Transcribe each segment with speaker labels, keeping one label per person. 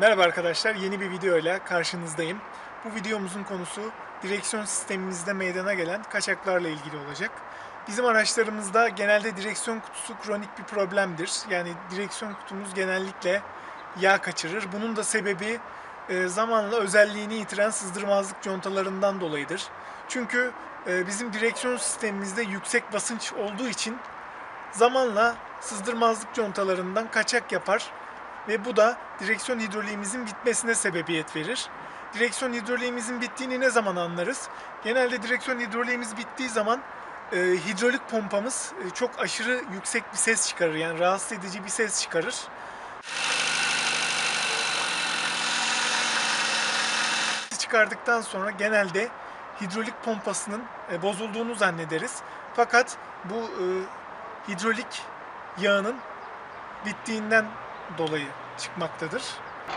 Speaker 1: Merhaba arkadaşlar, yeni bir video ile karşınızdayım. Bu videomuzun konusu direksiyon sistemimizde meydana gelen kaçaklarla ilgili olacak. Bizim araçlarımızda genelde direksiyon kutusu kronik bir problemdir. Yani direksiyon kutumuz genellikle yağ kaçırır. Bunun da sebebi e, zamanla özelliğini yitiren sızdırmazlık contalarından dolayıdır. Çünkü e, bizim direksiyon sistemimizde yüksek basınç olduğu için zamanla sızdırmazlık contalarından kaçak yapar ve bu da direksiyon hidroliğimizin bitmesine sebebiyet verir. Direksiyon hidroliğimizin bittiğini ne zaman anlarız? Genelde direksiyon hidroliğimiz bittiği zaman e, hidrolik pompamız e, çok aşırı yüksek bir ses çıkarır. Yani rahatsız edici bir ses çıkarır. çıkardıktan sonra genelde hidrolik pompasının e, bozulduğunu zannederiz. Fakat bu e, hidrolik yağının bittiğinden dolayı çıkmaktadır.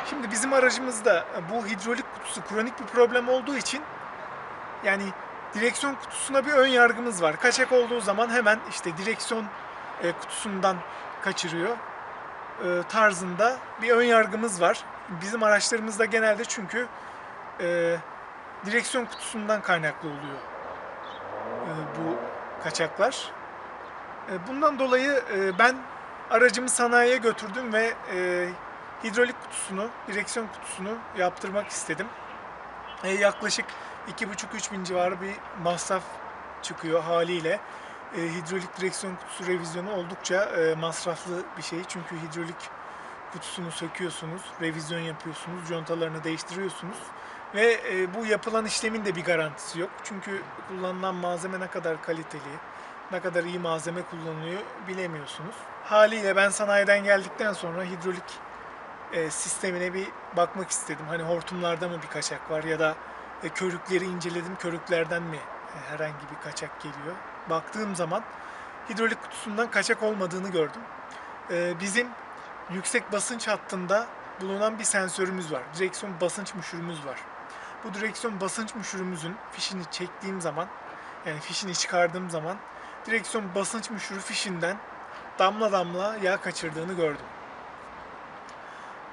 Speaker 1: Şimdi bizim aracımızda bu hidrolik kutusu kronik bir problem olduğu için yani direksiyon kutusuna bir ön yargımız var. Kaçak olduğu zaman hemen işte direksiyon e, kutusundan kaçırıyor e, tarzında bir ön yargımız var. Bizim araçlarımızda genelde çünkü e, direksiyon kutusundan kaynaklı oluyor e, bu kaçaklar. E, bundan dolayı e, ben aracımı sanayiye götürdüm ve e, hidrolik kutusunu, direksiyon kutusunu yaptırmak istedim. E, yaklaşık 2,5-3 bin civarı bir masraf çıkıyor haliyle. E, hidrolik direksiyon kutusu revizyonu oldukça e, masraflı bir şey. Çünkü hidrolik kutusunu söküyorsunuz, revizyon yapıyorsunuz, contalarını değiştiriyorsunuz. Ve e, bu yapılan işlemin de bir garantisi yok. Çünkü kullanılan malzeme ne kadar kaliteli, ne kadar iyi malzeme kullanılıyor bilemiyorsunuz. Haliyle ben sanayiden geldikten sonra hidrolik e, sistemine bir bakmak istedim. Hani hortumlarda mı bir kaçak var ya da e, körükleri inceledim. Körüklerden mi e, herhangi bir kaçak geliyor? Baktığım zaman hidrolik kutusundan kaçak olmadığını gördüm. E, bizim yüksek basınç hattında bulunan bir sensörümüz var. Direksiyon basınç müşürümüz var. Bu direksiyon basınç müşürümüzün fişini çektiğim zaman yani fişini çıkardığım zaman direksiyon basınç müşürü fişinden damla damla yağ kaçırdığını gördüm.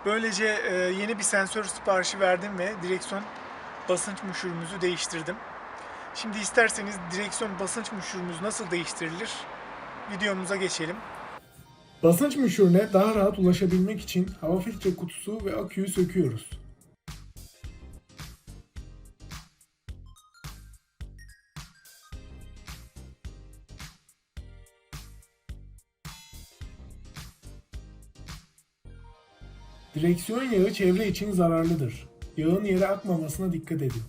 Speaker 1: Böylece e, yeni bir sensör siparişi verdim ve direksiyon basınç müşürümüzü değiştirdim. Şimdi isterseniz direksiyon basınç müşürümüz nasıl değiştirilir videomuza geçelim. Basınç müşürüne daha rahat ulaşabilmek için hava filtre kutusu ve aküyü söküyoruz. Direksiyon yağı çevre için zararlıdır. Yağın yere akmamasına dikkat edin.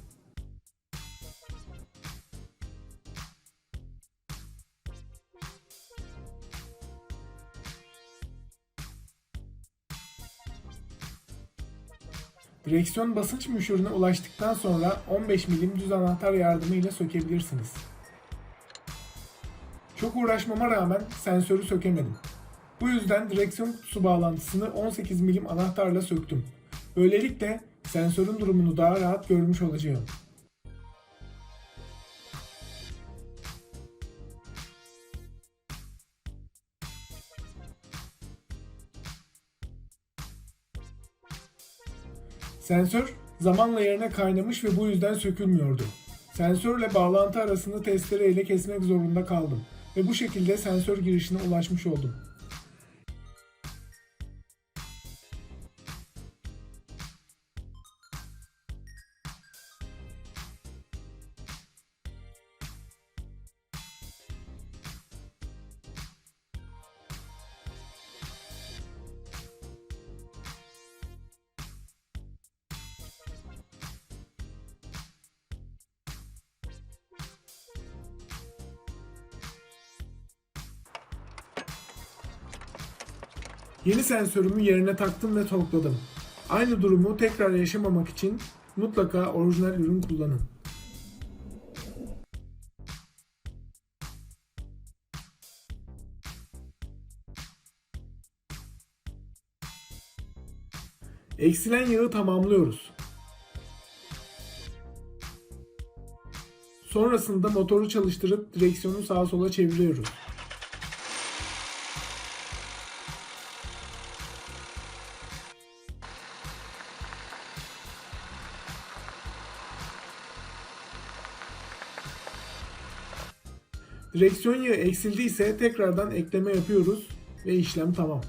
Speaker 1: Direksiyon basınç müşürüne ulaştıktan sonra 15 milim düz anahtar yardımıyla sökebilirsiniz. Çok uğraşmama rağmen sensörü sökemedim. Bu yüzden direksiyon kutusu bağlantısını 18 milim anahtarla söktüm. Böylelikle sensörün durumunu daha rahat görmüş olacağım. Sensör zamanla yerine kaynamış ve bu yüzden sökülmüyordu. Sensörle bağlantı arasını testere ile kesmek zorunda kaldım ve bu şekilde sensör girişine ulaşmış oldum. Yeni sensörümü yerine taktım ve tokladım. Aynı durumu tekrar yaşamamak için mutlaka orijinal ürün kullanın. Eksilen yağı tamamlıyoruz. Sonrasında motoru çalıştırıp direksiyonu sağa sola çeviriyoruz. Direksiyon yağı eksildiyse tekrardan ekleme yapıyoruz ve işlem tamam.